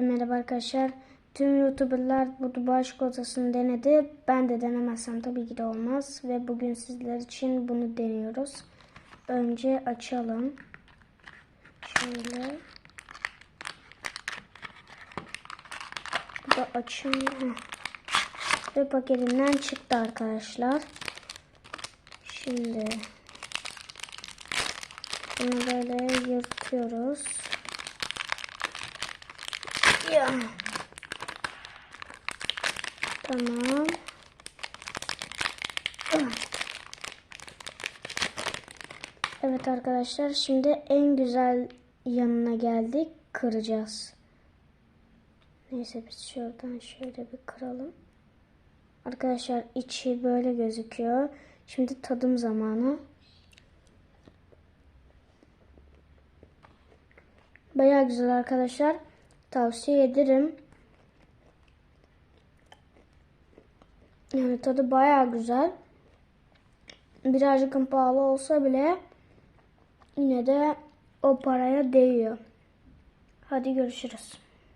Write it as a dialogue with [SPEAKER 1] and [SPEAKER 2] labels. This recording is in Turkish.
[SPEAKER 1] merhaba arkadaşlar. Tüm YouTuber'lar bu Dubai çikolatasını denedi. Ben de denemezsem tabii ki de olmaz. Ve bugün sizler için bunu deniyoruz. Önce açalım. Şöyle. Bu da açılıyor. Ve paketinden çıktı arkadaşlar. Şimdi bunu böyle yırtıyoruz. Ya. Tamam. Evet arkadaşlar şimdi en güzel yanına geldik. Kıracağız. Neyse biz şuradan şöyle bir kıralım. Arkadaşlar içi böyle gözüküyor. Şimdi tadım zamanı. Baya güzel arkadaşlar. Tavsiye ederim. Yani tadı baya güzel. Birazcık pahalı olsa bile yine de o paraya değiyor. Hadi görüşürüz.